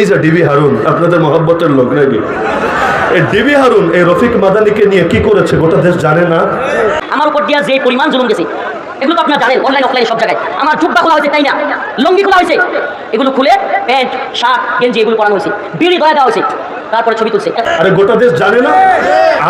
এই যে ডিবি হারুন আপনাদের মহব্বতের লোক নাকি? এই ডিবি হারুন এই রফিক মাদানিকে নিয়ে কি করেছে গোটা দেশ জানে না? আমার উপর দিয়া যে পরিমাণ জুলুম গেছে, এগুলো তো আপনারা জানেন অনলাইন অফলাইন সব জায়গায়। আমার জুব্বা খোলা হয়েছে, তাই না? লঙ্গি খোলা হয়েছে। এগুলো খুলে প্যান্ট, শার্ট, গেঞ্জি, এগুলো পরানো হয়েছে। বিড়ি দয়া দেওয়া হয়েছে। তারপরে ছবি তুলছে। আরে গোটা দেশ জানে না?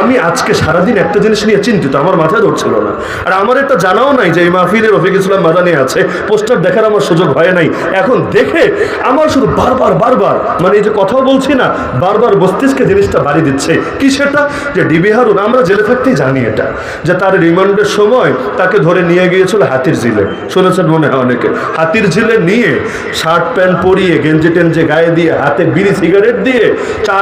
আমি আজকে সারাদিন একটা জিনিস নিয়ে চিন্তিত, আমার মাথায় ধরছিল না। আর আমার এটা জানাও নাই যে এই মাহফিলে রফিক ইসলাম মাদানি আছে, পোস্টার দেখার আমার সুযোগ হয় নাই। এখন দেখে আমার শুধু বারবার বারবার মানে এই যে কথা বলছি না, বারবার বস্তিসকে জিনিসটা বাড়ি দিচ্ছে। কি সেটা? যে ডিবি হারুন, আমরা জেলে থাকতেই জানি এটা, যে তার রিমান্ডের সময় তাকে ধরে নিয়ে গিয়েছিল হাতির ঝিলে। শুনেছেন মনে হয় অনেকে? হাতির ঝিলে নিয়ে শার্ট প্যান্ট পরিয়ে, গেঞ্জি টেঞ্জে গায়ে দিয়ে, হাতে বিড়ি, সিগারেট দিয়ে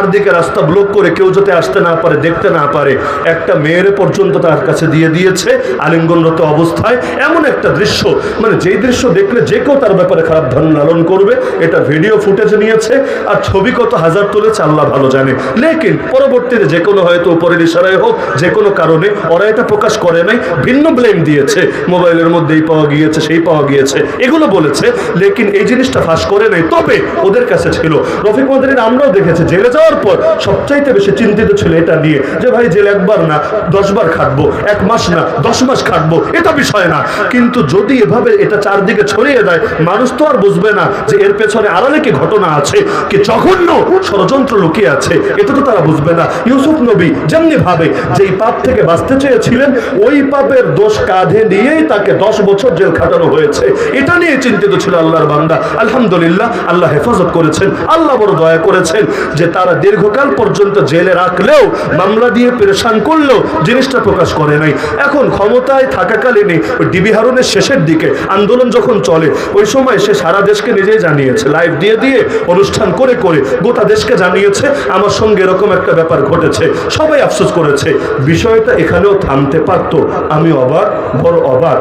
চারদিকে রাস্তা ব্লক করে কেউ যাতে আসতে না পারে, দেখতে না পারে, একটা মেয়ের পর্যন্ত তার কাছে দিয়ে দিয়েছে আলিঙ্গনরত অবস্থায়। এমন একটা দৃশ্য মানে যেই দৃশ্য দেখলে যে কেউ তার ব্যাপারে খারাপ ধারণা লালন করবে, এটা ভিডিও ফুটেজ নিয়েছে, আর ছবি কত হাজার তুলেছে আল্লাহ ভালো জানে। লেকিন পরবর্তীতে যে কোনো হয়তো উপরের ইশারায় হোক, যে কোনো কারণে ওরা এটা প্রকাশ করে নাই, ভিন্ন ব্লেম দিয়েছে। মোবাইলের মধ্যেই পাওয়া গিয়েছে, সেই পাওয়া গিয়েছে, এগুলো বলেছে, লেকিন এই জিনিসটা ফাঁস করে নাই, তবে ওদের কাছে ছিল। রফিক মাদারির আমরাও দেখেছি, জেলে যাওয়ার পর সবচাইতে বেশি চিন্তিত ছিল এটা নিয়ে যে ভাই জেল একবার না, দশবার খাটবো, এক মাস না, দশ মাস খাটবো, এটা বিষয় না। কিন্তু যদি এভাবে এটা চারদিকে ছড়িয়ে দেয়, মানুষ তো আর বুঝবে না যে এর পেছনে আড়ালে কি ঘটনা আছে, কি জঘন্য ষড়যন্ত্র লুকিয়ে আছে, এটা তো তারা বুঝবে না। ইউসুফ নবী যেমনি ভাবে যে এই পাপ থেকে বাঁচতে চেয়েছিলেন, ওই পাপের দোষ কাঁধে নিয়েই তাকে দশ বছর জেল খাটানো হয়েছে। এটা নিয়ে চিন্তিত ছিল আল্লাহর বান্দা। আলহামদুলিল্লাহ, আল্লাহ হেফাজত করেছেন, আল্লাহ বড় দয়া করেছেন যে তারা দীর্ঘকাল পর্যন্ত জেলে রাখলেও মামলা দিয়ে পেরেশান করলেও জিনিসটা প্রকাশ করে নাই। এখন ক্ষমতায় থাকাকালীনই ডিবি হারুনের শেষের দিকে আন্দোলন যখন চলে, ওই সময় সে সারা দেশকে নিজেই জানিয়েছে, লাইভ দিয়ে দিয়ে অনুষ্ঠান করে করে গোটা দেশকে জানিয়েছে, আমার সঙ্গে এরকম একটা ব্যাপার ঘটেছে, সবাই আফসোস করেছে। বিষয়টা এখানেও থামতে পারতো। আমি অবাক, বড় অবাক।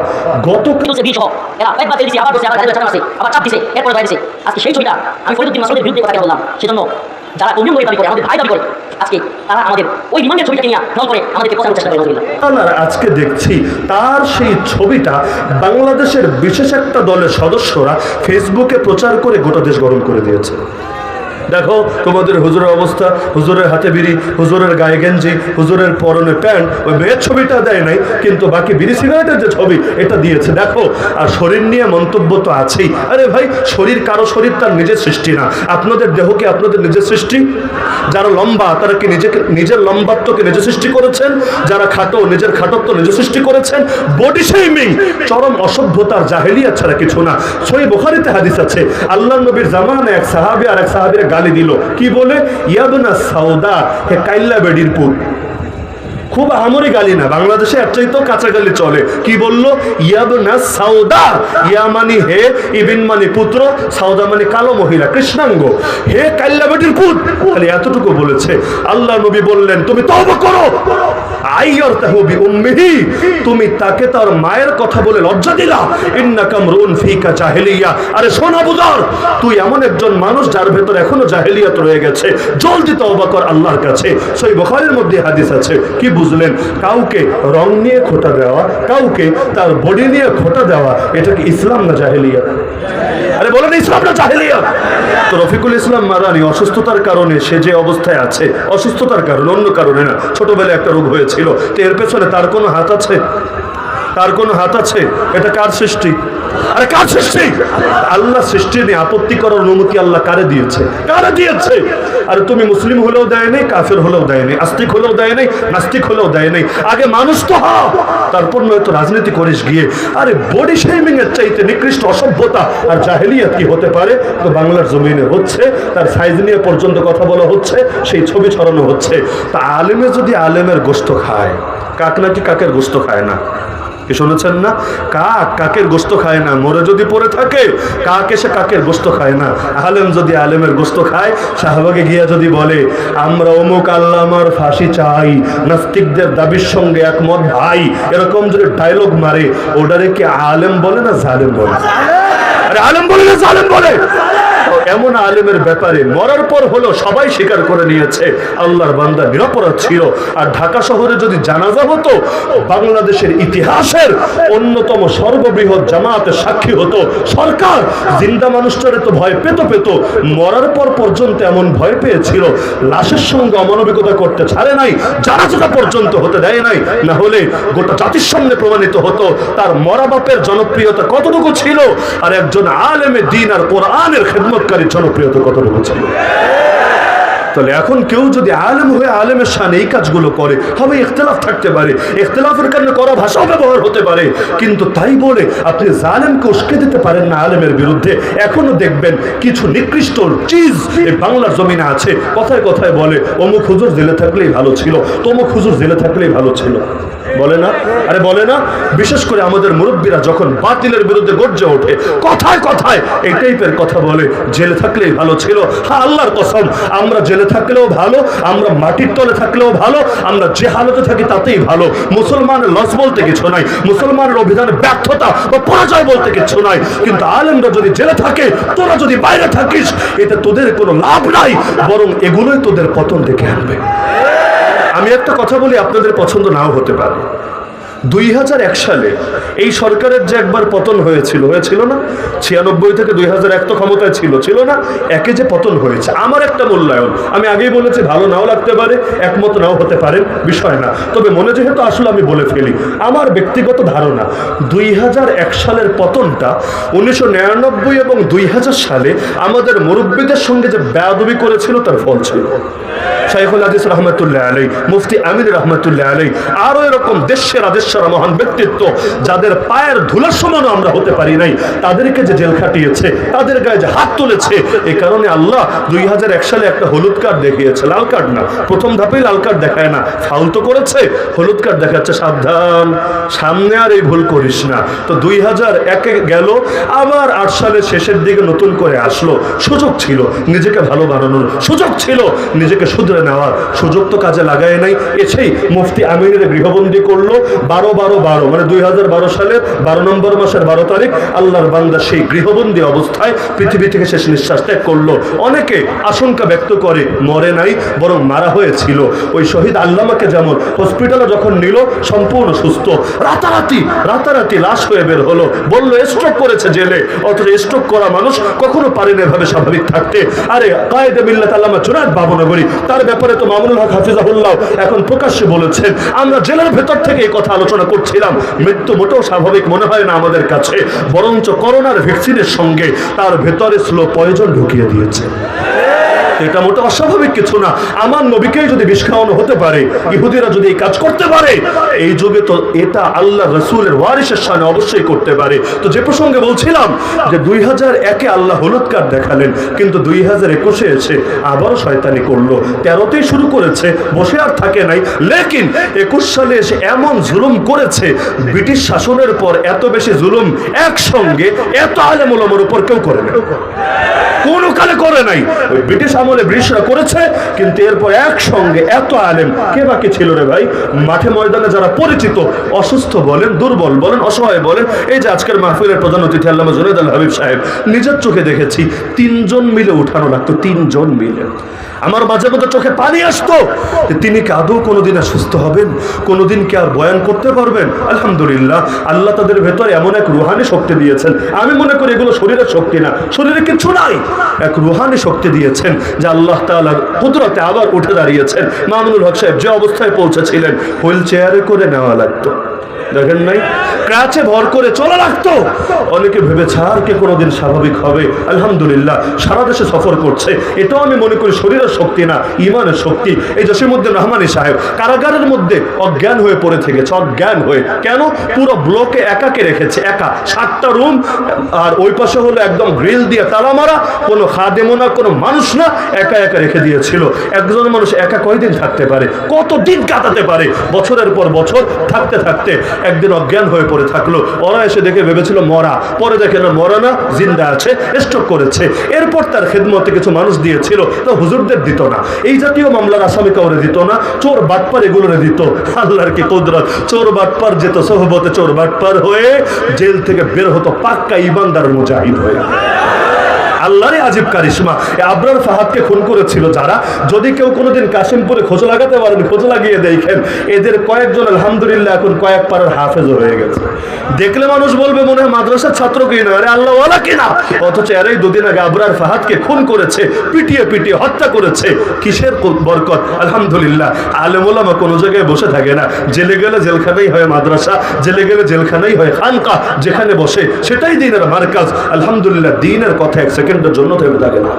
গত সেই ছবিটা আমি ফরিদুদ্দিন মাসুদের বিরুদ্ধে কথা বললাম। সেজন্য যারা কমিউন দাবি করে, আমাদের ভাই দাবি করে, আজকে তারা আমাদের ওই বিমানের ছবিটাকে নিয়ে ভ্রমণ করে আমাদেরকে চেষ্টা করে আজকে দেখছি তার সেই ছবিটা বাংলাদেশের বিশেষ একটা দলের সদস্যরা ফেসবুকে প্রচার করে গোটা দেশ গরম করে দিয়েছে। দেখো, তোমাদের হুজুরের অবস্থা, হুজুরের হাতে বিড়ি, হুজুরের গায়ে গেঞ্জি, হুজুরের পরনে প্যান্ট, ওই মেয়ের ছবিটা দেয় নাই, কিন্তু বাকি বিড়ি সিগারেটের যে ছবি, এটা দিয়েছে। দেখো, আর শরীর নিয়ে মন্তব্য তো আছেই। আরে ভাই, শরীর কারও শরীর তার নিজের সৃষ্টি না। আপনাদের দেহ কি আপনাদের নিজের সৃষ্টি? যারা লম্বা, তারা কি নিজেকে, নিজের লম্বাত্বকে নিজে সৃষ্টি করেছেন? যারা খাটো, নিজের খাটত্ব নিজে সৃষ্টি করেছেন? বডি শেমিং চরম অসভ্যতার জাহেলিয়া ছাড়া কিছু না। সই বোখারিতে হাদিস আছে আল্লাহ নবীর জামানে এক সাহাবি আর এক সাহাবির গালি দিল। কি বলে? ইয়াবনা সাউদা, হে কাইল্লা বেডির পুত খুব আমরি গালি না, বাংলাদেশে এর তো কাঁচা গালি চলে। কি বলল? ইয়াবনা সাউদা, ইয়া মানে হে ইবিন মানে পুত্র, সাউদা মানে কালো মহিলা, কৃষ্ণাঙ্গ। হে কাইল্লা বেটির পুত এতটুকু বলেছে। আল্লাহ নবী বললেন, তুমি তওবা করো। তুমি তাকে তার মায়ের কথা বলে লজ্জা জাহেলিয়া। আরে শোনা বুঝার তুই এমন একজন মানুষ যার ভেতর এখনও জাহেলিয়াত রয়ে গেছে। জলদি আল্লাহর কাছে। সই বুখারীর মধ্যে হাদিস আছে। কি বুঝলেন? কাউকে রং নিয়ে খোটা দেওয়া, কাউকে তার বডি নিয়ে খোটা দেওয়া, এটা কি ইসলাম না জাহেলিয়াত? আরে বলেন ইসলাম না জাহেলিয়াত? তো রফিকুল ইসলাম মারানি অসুস্থতার কারণে সে যে অবস্থায় আছে, অসুস্থতার কারণে, অন্য কারণে না, ছোটবেলায় একটা রোগ হয়েছিল। তো এর পেছনে তার কোনো হাত আছে? তার কোনো হাত আছে? এটা কার সৃষ্টি? আরে কার সৃষ্টি? আল্লাহ সৃষ্টি নিয়ে আপত্তি করার অনুমতি আল্লাহ কারে দিয়েছে? কারে দিয়েছে? আরে তুমি মুসলিম হলেও দেয় নাই, কাফের হলেও দেয় নাই, আস্তিক হলেও দেয় নাই, নাস্তিক হলেও দেয় নাই। আগে মানুষ তো হ, তারপর নয়তো রাজনীতি করিস গিয়ে। আরে বডি শেমিং এর চাইতে নিকৃষ্ট অসভ্যতা আর জাহেলিয়াত কি হতে পারে? তো বাংলার জমিনে হচ্ছে, তার সাইজ নিয়ে পর্যন্ত কথা বলা হচ্ছে, সেই ছবি ছড়ানো হচ্ছে। তা আলেমে যদি আলেমের গোস্ত খায়, কাক নাকি কাকের গোস্ত খায় না? কি শুনেছেন না? কাক কাকের গোস্ত খায় না? মরে যদি পড়ে থাকে, কাক এসে কাকের গোস্ত খায় না? আলেম যদি আলেমের গোস্ত খায়, শাহবাগে গিয়া যদি বলে, আমরা অমুক আল্লামার ফাঁসি চাই, নাস্তিকদের দাবির সঙ্গে একমত ভাই। এরকম যদি ডায়লগ মারে, ওটারে কি আলেম বলে না জালেম বলে? আরে আলেম বলে না জালেম বলে? এমন আলেমের ব্যাপারে মরার পর হলো সবাই স্বীকার করে নিয়েছে, আল্লাহর বান্দা নিরাপরাধ ছিল। আর ঢাকা শহরে যদি জানাজা হতো বাংলাদেশের ইতিহাসের অন্যতম সর্ববৃহৎ জামাতের সাক্ষী হতো। সরকার জিন্দা মানুষটারে তো ভয় পেত পেত। মরার পর পর্যন্ত এমন ভয় পেয়েছিল। লাশের সঙ্গে অমানবিকতা করতে ছাড়ে নাই জানাজাটা পর্যন্ত হতে দেয় নাই। না হলে গোটা জাতির সামনে প্রমাণিত হতো, তার মরা বাপের জনপ্রিয়তা কতটুকু ছিল। আর একজন আলেমে দিন আর কোরআনের খেদমতকারী জনপ্রিয়তা কতটুকু ছিল তাহলে এখন কেউ যদি আলেম হয়ে আলেমের সামনে এই কাজগুলো করে, হবে ইখতলাফ থাকতে পারে, ইখতলাফের কারণে করা ভাষাও ব্যবহার হতে পারে, কিন্তু তাই বলে আপনি জালেমকে উস্কে দিতে পারেন না আলেমের বিরুদ্ধে। এখনও দেখবেন কিছু নিকৃষ্ট চিজ এই বাংলার জমিনে আছে, কথায় কথায় বলে, অমুক হুজুর জেলে থাকলেই ভালো ছিল, তমুক হুজুর জেলে থাকলেই ভালো ছিল। বলে না? আরে বলে না? বিশেষ করে আমাদের মুরব্বীরা যখন বাতিলের বিরুদ্ধে গর্জে ওঠে, কথায় কথায় এই টাইপের কথা বলে, জেলে থাকলেই ভালো ছিল। হ্যাঁ আল্লাহর কসম, আমরা জেলে থাকলেও ভালো, আমরা মাটির তলে থাকলেও ভালো, আমরা যে হালতে থাকি তাতেই ভালো। মুসলমানের লস বলতে কিছু নাই, মুসলমানের অভিযানে ব্যর্থতা বা পরাজয় বলতে কিছু নাই। কিন্তু আলেমরা যদি জেলে থাকে, তোরা যদি বাইরে থাকিস, এতে তোদের কোনো লাভ নাই, বরং এগুলোই তোদের পতন ডেকে আনবে। আমি একটা কথা বলি, আপনাদের পছন্দ নাও হতে পারে। দুই হাজার এক সালে এই সরকারের যে একবার পতন হয়েছিল হয়েছিল না? ছিয়ানব্বই থেকে দুই হাজার এক তো ক্ষমতায় ছিল ছিল না? একে যে পতন হয়েছে, আমার একটা মূল্যায়ন। আমি আগেই বলেছি, ভালো নাও লাগতে পারে, একমত নাও হতে পারে, বিষয় না। তবে মনে যেহেতু আসলে আমি বলে ফেলি, আমার ব্যক্তিগত ধারণা, দুই হাজার এক সালের পতনটা উনিশশো নিরানব্বই এবং দুই হাজার সালে আমাদের মুরব্বীদের সঙ্গে যে বেয়াদবি করেছিল, তার ফল ছিল। শাইখুল হাদিস রহমতুল্লাহ আলাই মুফতি আমির রহমতুল্লাহ আলাই আরও এরকম দেশের আদেশের মহান ব্যক্তিত্ব, যাদের পায়ের ধুলার সমানও আমরা হতে পারি নাই, তাদেরকে যে জেল খাটিয়েছে, তাদের গায়ে যে হাত তুলেছে এই কারণে আল্লাহ দুই হাজার এক সালে একটা হলুদ কার্ড দেখিয়েছে। লাল কার্ড না, প্রথম ধাপেই লাল কার্ড দেখায় না, ফাউল তো করেছে, হলুদ কার্ড দেখাচ্ছে, সাবধান, সামনে আর এই ভুল করিস না। তো দুই হাজার একে গেল, আবার আট সালের শেষের দিকে নতুন করে আসলো, সুযোগ ছিল, নিজেকে ভালো বানানোর সুযোগ ছিল, নিজেকে শুধরে নেওয়ার সুযোগ তো কাজে লাগায় নাই, এসেই মুফতি আমিরের গৃহবন্দী করল, বারো বারো বারো বারো মানে দুই হাজার বারো সালের বারো নম্বর মাসের বারো তারিখ আল্লাহর বান্দা সেই গৃহবন্দী অবস্থায় পৃথিবী থেকে শেষ নিঃশ্বাস ত্যাগ করল। অনেকে আশঙ্কা ব্যক্ত করে মরে নাই, বরং মারা হয়েছিল। ওই শহীদ আল্লামাকে যেমন হসপিটালে যখন নিল, সম্পূর্ণ সুস্থ। রাতারাতি রাতারাতি লাশ হয়ে বের হলো। বলল স্ট্রোক করেছে জেলে। অথচ স্ট্রোক করা মানুষ কখনো পারে না এভাবে স্বাভাবিক থাকতে। আরে, কায়েদে মিল্লাত আল্লামা চুনাদ বাবনগরী, তার ব্যাপারে তো মামুনুল হক হাফিজাহুল্লাহ এখন প্রকাশ্যে বলেছেন, আমরা জেলের ভেতর থেকে এই কথা আলোচনা করছিলাম, মৃত্যু মোটেও স্বাভাবিক মনে হয় না আমাদের কাছে। বরঞ্চ করোনার ভ্যাকসিনের সঙ্গে তার ভেতরে স্লো পয়জন ঢুকিয়ে দিয়েছে। এটা মোটা অস্বাভাবিক কিছু না। আমার নবীকেই যদি বিষ খাওয়ানো হতে পারে, ইহুদিরা যদি এই কাজ করতে পারে, এই যুগে তো এটা আল্লাহ রসুলের ওয়ারিসের সামনে অবশ্যই করতে পারে। তো যে প্রসঙ্গে বলছিলাম যে দুই হাজার একে আল্লাহ হলুদ কার্ড দেখালেন, কিন্তু দুই হাজার একুশে এসে আবারও শয়তানি করল। তেরোতেই শুরু করেছে, বসে আর থাকে নাই। লেকিন একুশ সালে এসে এমন জুলুম করেছে, ব্রিটিশ শাসনের পর এত বেশি জুলুম একসঙ্গে এত আলেমুলমের উপর কেউ করে না কোনো কালে করে নাই। ব্রিটিশ আমলে ব্রিটিশরা করেছে, কিন্তু এরপর একসঙ্গে এত আলেম কে বাকি ছিল রে ভাই? মাঠে ময়দানে যারা পরিচিত, অসুস্থ বলেন, দুর্বল বলেন, অসহায় বলেন, এই যে আজকের মাহফিলের প্রধান অতিথি আল্লামা জুনেদ আল হাবিব সাহেব, নিজের চোখে দেখেছি, তিনজন মিলে উঠানো লাগতো, তিনজন মিলে। আমার মাঝে মধ্যে চোখে পানি আসতো তিনি কি আদৌ কোনোদিন সুস্থ হবেন? কোনোদিন কি আর বয়ান করতে পারবেন? আলহামদুলিল্লাহ, আল্লাহ তাদের ভেতর এমন এক রুহানি শক্তি দিয়েছেন। আমি মনে করি এগুলো শরীরের শক্তি না। শরীরে কিছু নাই। এক রুহানি শক্তি দিয়েছেন যে আল্লাহ তাআলার কুদরতে আবার উঠে দাঁড়িয়েছেন। মামুনুল হক সাহেব যে অবস্থায় পৌঁছেছিলেন, হুইল চেয়ারে করে নেওয়া লাগতো। দেখেন নাই? ক্রাচে ভর করে চলা লাগতো। অনেকে ভেবেছে আর কে কোনোদিন স্বাভাবিক হবে। আলহামদুলিল্লাহ, সারা দেশে সফর করছে। এটাও আমি মনে করি শরীরের শক্তি না, ইমানের শক্তি। এই জসিমুদ্দিন রহমানী সাহেব, কারাগারের মধ্যে অজ্ঞান হয়ে পড়ে থেকেছে, অজ্ঞান হয়ে। কেন? পুরো ব্লকে একাকে রেখেছে, একা। সাতটা রুম, আর ওই পাশে হলো একদম গ্রিল দিয়ে তালা মারা। কোনো খাদেমো না, কোনো মানুষ না, একা একা রেখে দিয়েছিল। একজন মানুষ একা কয়দিন থাকতে পারে? কত দিন কাটাতে পারে? বছরের পর বছর থাকতে থাকতে একদিন অজ্ঞান হয়ে পড়ে থাকল। ওরা এসে দেখে ভেবেছিল মরা। পরে দেখে না, মরা না, জিন্দা আছে স্ট্রোক করেছে। এরপর তার খেদমতে কিছু মানুষ দিয়েছিল, তো হুজুরদের দিত না। এই জাতীয় মামলার আসামি কাউরে দিত না, চোর বাটপার এগুলোরে দিত। আল্লাহর কি কুদরত। চোর বাটপার যেত সহবতে, চোর বাটপার হয়ে জেল থেকে বের হতো পাক্কা ইমানদার মুজাহিদ হয়ে। আল্লাহরই আজীব কারিশমা আবরার ফাহাদকে খুন করেছিল যারা। যদি কেউ কোনোদিন কাশিমপুরে খোঁজ লাগাতে পারেন, খোঁজ লাগিয়ে দেখেন। এদের কয়েকজন আলহামদুলিল্লাহ এখন কয়েক পাড়ার হাফেজও হয়ে গেছে। দেখলে মানুষ বলবে, মনে হয় মাদ্রাসার ছাত্র কিনা আরে আল্লাহ ওয়ালা কিনা অথচ এরাই দুদিন আগে আবরার ফাহাদকে খুন করেছে, পিটিয়ে পিটিয়ে হত্যা করেছে। কিসের বরকত? আলহামদুলিল্লাহ। আলেমোলামা কোনো জায়গায় বসে থাকে না। জেলে গেলে জেলখানাই হয় মাদ্রাসা, জেলে গেলে জেলখানাই হয় খানকা, যেখানে বসে সেটাই দিনের মার্কাজ। আলহামদুলিল্লাহ, দিনের কথা এক সেকেন্ডের জন্য থেমে থাকে না।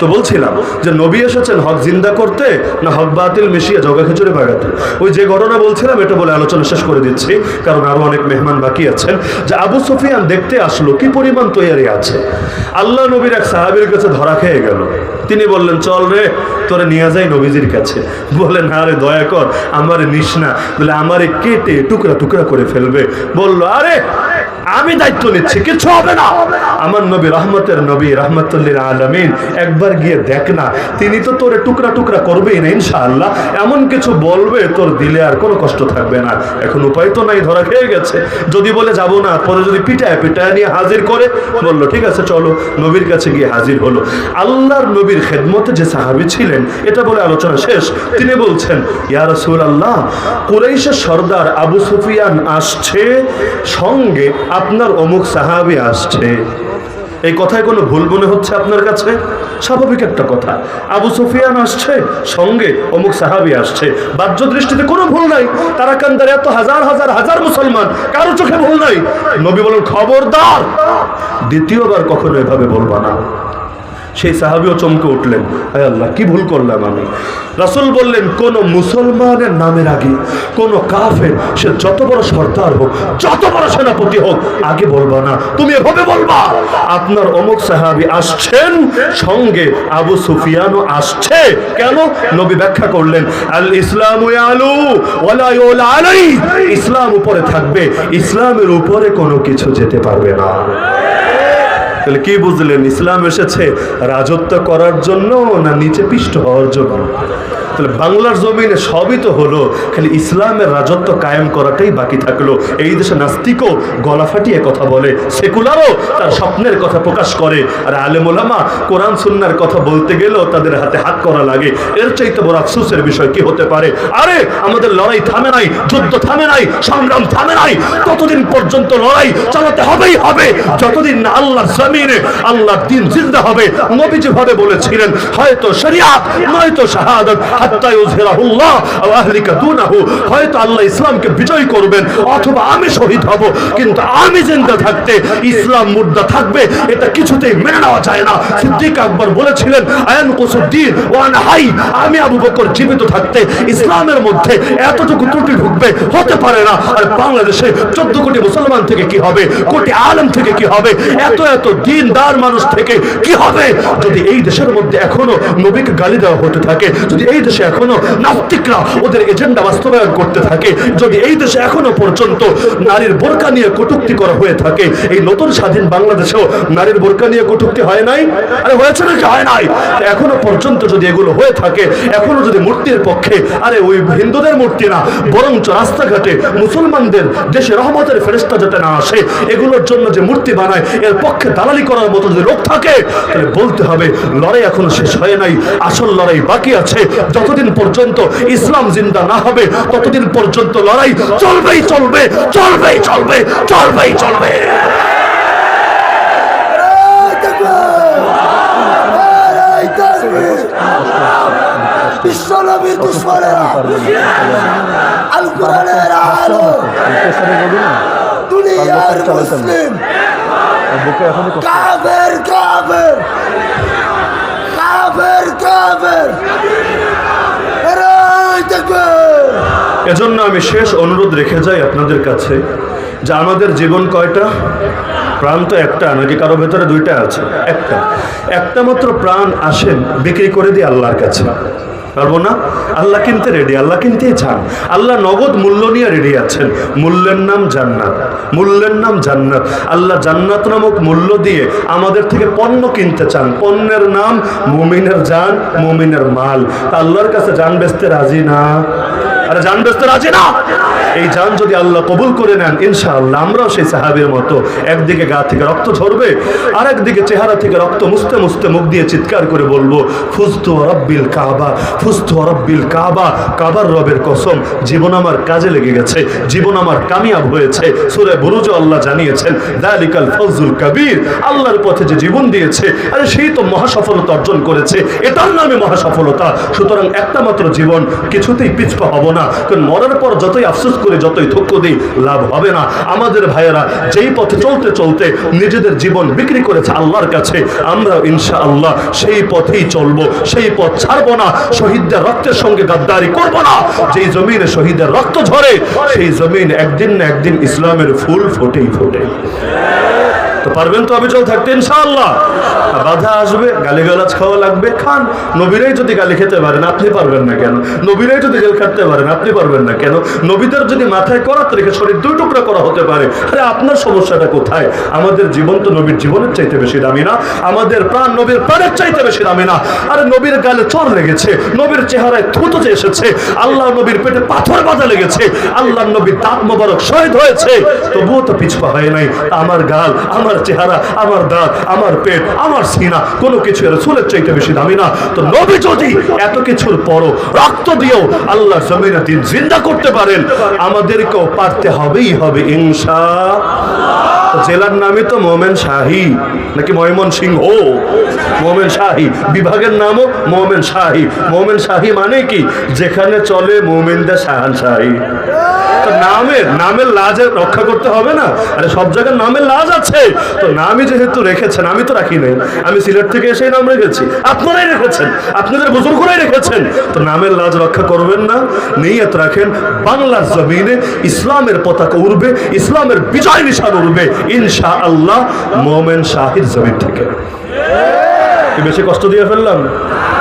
তো বলছিলাম যে নবী এসেছেন, হক জিন্দা করতে না হক বাতিল মিশিয়ে জগা খিচুড়ি বাগাতে ওই যে ঘটনা বলছিলাম, এটা বলে আলোচনা শেষ করে দিচ্ছি, কারণ আরও অনেক মেহমান বাকি আছেন। যে আবু সুফিয়ান দেখতে আসলো, কি পরিমাণ তৈরি আছে? আল্লাহ নবীর এক সাহাবীর কাছে ধরা খেয়ে গেল। তিনি বললেন, চল রে, তোরে নিয়ে যাই নবীজির কাছে। বললেন না রে, দয়া কর, আমার নিস না। বলে, আমারে কেটে টুকরা টুকরা করে ফেলবে। বলল, আরে আমি দায়িত্ব নিচ্ছি কিছু হবে না। আমার নবী রহমতের নবী, রহমতুল্লিল আলমিন, একবার গিয়ে দেখ না, তিনি তো তোরে টুকরা টুকরা করবেই না, ইনশাআল্লাহ। এমন কিছু বলবে, তোর দিলে আর কোনো কষ্ট থাকবে না। এখন উপায় তো নাই, ধরা খেয়ে গেছে। যদি বলে যাব না, পরে যদি পিটায় পিটায় নিয়ে হাজির করে, বলল, ঠিক আছে, চলো। নবীর কাছে গিয়ে হাজির হলো। আল্লাহর নবীর খেদমতে যে সাহাবি ছিলেন, এটা বলে আলোচনা শেষ। তিনি বলছেন, ইয়া রাসূল আল্লাহ কুরাইশের সর্দার আবু সুফিয়ান আসছে সঙ্গে আপনার অমুক সাহাবি আসছে, এই কথায় কোনো ভুল মনে হচ্ছে আপনার কাছে? স্বাভাবিক একটা কথা। আবু সুফিয়ান আসছে, সঙ্গে অমুক সাহাবি আসছে। বাহ্য দৃষ্টিতে কোনো ভুল নাই। তারা কান্দার এত হাজার হাজার হাজার মুসলমান, কারও চোখে ভুল নাই। নবী বলুন, খবরদার! দ্বিতীয়বার কখনো এভাবে বলবা না। সেই সাহাবিও চমকে উঠলেন, আয় আল্লাহ, কি ভুল করলাম আমি? রাসূল বললেন, কোন মুসলমানের নামের আগে, কোন কাফের, সে যত বড় সর্দার হোক, যত বড় সেনাপতি হোক, আগে বলবা না, তুমি এভাবে বলবা? আপনার অমুক সাহাবি আসছেন, সঙ্গে আবু সুফিয়ানও আসছে। কেন? নবী ব্যাখ্যা করলেন আল ইসলাম আলু ইসলাম উপরে থাকবে, ইসলামের উপরে কোনো কিছু যেতে পারবে না। তাহলে কি বুঝলেন? ইসলাম এসেছে রাজত্ব করার জন্য না নিচে পিষ্ট হওয়ার জন্য? তাহলে বাংলার জমিনে সবই তো হলো, খালি ইসলামের রাজত্ব কায়েম করাটাই বাকি থাকল। এই দেশে নাস্তিকও গলা ফাটিয়ে কথা বলে, সেকুলারও তার স্বপ্নের কথা প্রকাশ করে। আর আলেমোলামা কোরআন সুন্নার কথা বলতে গেলেও তাদের হাতে হাত করা লাগে। এর চাইতে বড় আফসোসের বিষয় কি হতে পারে? আরে, আমাদের লড়াই থামে নাই, যুদ্ধ থামে নাই, সংগ্রাম থামে নাই। ততদিন পর্যন্ত লড়াই চালাতে হবেই হবে। যতদিন না আল্লাহর জমিনে আল্লাহর দিন জিন্দা হবে নবী যেভাবে বলেছিলেন, হয়তো শরিয়াত, নয়তো শাহাদাত, হাত্তা ইউযহিরাহুল্লাহ আও আহলিকা দুনাহু। হয়তো আল্লাহ ইসলামকে বিজয় করবেন, অথবা আমি শহীদ হব, কিন্তু আমি জিন্দা থাকতে, ইসলাম মুর্দা থাকবে, এটা কিছুতেই মেনে নেওয়া যায় না। সিদ্দিক আকবর বলেছিলেন, আয়ান কুসুদ্দিন ওয়ান হাই। আমি আবু বকর জীবিত থাকতে, ইসলামের মধ্যে এতটুকু ত্রুটি ঢুকবে, হতে পারে না। আর বাংলাদেশে চোদ্দ কোটি মুসলমান থেকে কি হবে? কোটি আলম থেকে কি হবে? এত এত দিনদার মানুষ থেকে কি হবে? যদি এই দেশের মধ্যে এখনও নবীকে গালি দেওয়া হতে থাকে, যদি এই দেশে এখনও নাস্তিকরা ওদের এজেন্ডা বাস্তবায়ন করতে থাকে, যদি এই দেশে এখনও পর্যন্ত নারীর বোরকা নিয়ে কটুক্তি করা হয়ে থাকে, এই নতুন স্বাধীন বাংলাদেশেও নারীর বোরকা নিয়ে কটুক্তি হয় নাই? আরে হয়েছে নাকি? হয় নাই। এখনও পর্যন্ত যদি এগুলো হয়ে থাকে, এখনও যদি মূর্তির পক্ষে, আরে ওই হিন্দুদের মূর্তি না, বরঞ্চ রাস্তাঘাটে মুসলমানদের দেশে রহমতের ফেরেস্তা যাতে না আসে, এগুলোর জন্য যে মূর্তি বানায়, এর পক্ষে দালালি করার মতো যদি লোক থাকে, তাহলে বলতে হবে, লড়াই এখনও শেষ হয় নাই, আসল লড়াই বাকি আছে। যতদিন পর্যন্ত ইসলাম জিন্দা না হবে, ততদিন পর্যন্ত লড়াই চলবেই চলবে চলবেই চলবে চলবেই চলবে। বিশ্বনবীর দুশ্মনেরা আল কোরআনের আলো। দুনিয়ার মুসলিম কাফের কাফের! কাফের কাফের! এজন্য আমি শেষ অনুরোধ রেখে যাই আপনাদের কাছে যে আমাদের জীবন কয়টা? প্রাণ তো একটা নাকি কারও ভেতরে দুইটা আছে? একটা। একটা মাত্র প্রাণ আসেন বিক্রি করে দিয়ে আল্লাহর কাছে। পারব না? আল্লাহ কিনতে রেডি আল্লাহ কিনতেই চান আল্লাহ নগদ মূল্য নিয়ে রেডি আছেন। মূল্যের নাম জান্নাত। মূল্যের নাম জান্নাত। আল্লাহ জান্নাত নামক মূল্য দিয়ে আমাদের থেকে পণ্য কিনতে চান। পণ্যের নাম মুমিনের জান, মুমিনের মাল। তা আল্লাহর কাছে জান বেচতে রাজি না? আরে জান বেচতে রাজি না? এই যান যদি আল্লাহ কবুল করে নেন, ইনশাআল্লাহ আমরাও সেই সাহাবের মতো একদিকে গা থেকে রক্ত ঝরবে আর একদিকে চেহারা থেকে রক্ত মুছতে মুছতে মুখ দিয়ে চিৎকার করে বলব ফুস্তু রব্বিল কাবা ফুস্তু রব্বিল কাবা, কাবার রবের কসম, জীবন আমার কাজে লেগে গেছে, জীবন আমার কামিয়াব হয়েছে। সুরে বুরুজ আল্লাহ জানিয়েছেন, দালিকাল ফজুল কবির, আল্লাহর পথে যে জীবন দিয়েছে, আরে সেই তো মহাসফলতা অর্জন করেছে, এটার নামে মহাসফলতা। সুতরাং একটা মাত্র জীবন, কিছুতেই পিছপা হব না, কারণ মরার পর যতই আফসোস করে যতই ধক্য দিই, লাভ হবে না। আমাদের ভাইয়েরা যেই পথে চলতে চলতে নিজেদের জীবন বিক্রি করেছে আল্লাহর কাছে আমরা ইনশা আল্লাহ সেই পথেই চলবো, সেই পথ ছাড়বো না। শহীদদের রক্তের সঙ্গে গাদ্দারি করব না। যেই জমিনে শহীদের রক্ত ঝরে, সেই জমিন একদিন না একদিন ইসলামের ফুল ফোটেই ফোটে। তো পারবেন তো অবিচল থাকতে, ইনশাআল্লাহ। বাধা আসবে, গালিগালাজ খাওয়া লাগবে। খান, নবীরাই যদি গালি খেতে পারেন, আপনি পারবেন না কেন? নবীরাই যদি জেল খাটতে পারেন, আপনি পারবেন না কেন? নবীদের যদি মাথায় করাত রেখে শরীর দুই টুকরা করা হতে পারে, আরে আপনার সমস্যাটা কোথায়? আমাদের জীবন তো নবীর জীবনের চাইতে বেশি দামি না। আমাদের প্রাণ নবীর প্রাণের চাইতে বেশি দামি না। আরে নবীর গালে চর লেগেছে, নবীর চেহারায় থুতো যে এসেছে, আল্লাহ নবীর পেটে পাথর বাঁধা লেগেছে, আল্লাহ নবীর দাঁত মোবারক শহীদ হয়েছে। তবুও তো পিছপা হয় নাই। আমার গাল, আমার চেহারা, আমার দাঁত, আমার পেট, আমার সিনা, কোনো কিছু রসুলের চাইতে বেশি দামি না। তো নবী যদি এত কিছুর পরও রক্ত দিয়েও আল্লাহ জমিনের দিন জিন্দা করতে পারেন, আমাদেরকেও পারতে হবেই হবে, ইনশা। জেলার নামই তো মোমেন শাহী। নাকি ময়মন সিংহ মোমেন শাহী। বিভাগের নামও মোমেন শাহী। মোমেন শাহী মানে কি? যেখানে চলে মোমেনদের শাহান শাহী নামের নামের লাজ রক্ষা করতে হবে না? আরে সব জায়গায় নামের লাজ আছে। তো নামই যেহেতু রেখেছেন, আমি তো রাখি নাই। আমি সিলেট থেকে এসে নাম রেখেছি। আপনারাই রেখেছেন। আপনাদের বুজুর্গরাই রেখেছেন। তো নামের লাজ রক্ষা করবেন না। নিয়ত রাখেন, বাংলার জমিনে ইসলামের পতাকা উড়বে, ইসলামের বিজয় নিশান উড়বে। ইনশা আল্লাহ মোমেন শাহির জমির থেকে। বেশি কষ্ট দিয়ে ফেললাম?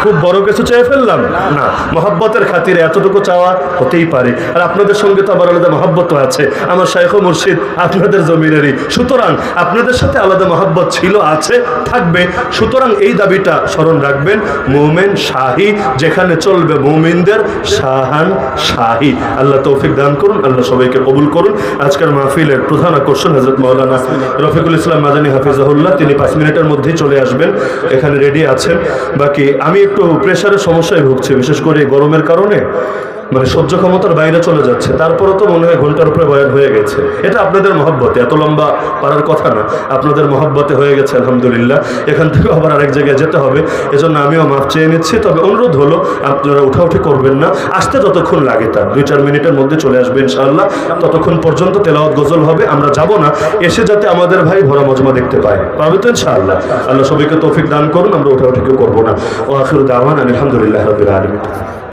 খুব বড় কিছু চেয়ে ফেললাম? না, মহাব্বতের খাতিরে এতটুকু চাওয়া হতেই পারে। আর আপনাদের সঙ্গে তো আবার আলাদা মহাব্বত আছে। আমার শাইখ মুর্শিদ আপনাদের জমিনেরই। সুতরাং আপনাদের সাথে আলাদা মহাব্বত ছিল, আছে, থাকবে। সুতরাং এই দাবিটা স্মরণ রাখবেন, মোমেন শাহী, যেখানে চলবে মোমিনদের শাহান শাহী। আল্লাহ তৌফিক দান করুন, আল্লাহ সবাইকে কবুল করুন। আজকের মাহফিলের প্রধান আকর্ষণ হজরত মৌলানা রফিকুল ইসলাম মাদানী হাফিজাহুল্লাহ। তিনি পাঁচ মিনিটের মধ্যেই চলে আসবেন। এখানে রেডি আছেন। বাকি আমি একটু প্রেশারের সমস্যায় ভুগছি বিশেষ করে গরমের কারণে। মানে সহ্য ক্ষমতার বাইরে চলে যাচ্ছে। তারপরও তো মনে হয় ঘণ্টার উপরে বয়ান হয়ে গেছে। এটা আপনাদের মহব্বতে। এত লম্বা পারার কথা না। আপনাদের মহব্বতে হয়ে গেছে, আলহামদুলিল্লাহ। এখান থেকে আবার আরেক জায়গায় যেতে হবে। এজন্য আমিও মাপ চেয়ে নিচ্ছি। তবে অনুরোধ হলো, আপনারা উঠাউঠি করবেন না। আসতে যতক্ষণ লাগে তার দুই চার মিনিটের মধ্যে চলে আসবে ইনশাআল্লাহ। ততক্ষণ পর্যন্ত তেলাওয়াত গজল হবে। আমরা যাব না। এসে যাতে আমাদের ভাই ভরা মজমা দেখতে পায়। পাবে তো ইনশাআল্লাহ। আল্লাহ সবাইকে তৌফিক দান করুন। আমরা উঠাউঠি কেউ করব না। ও আখির দাওয়ান আলহামদুলিল্লাহ রবিল আলমিন।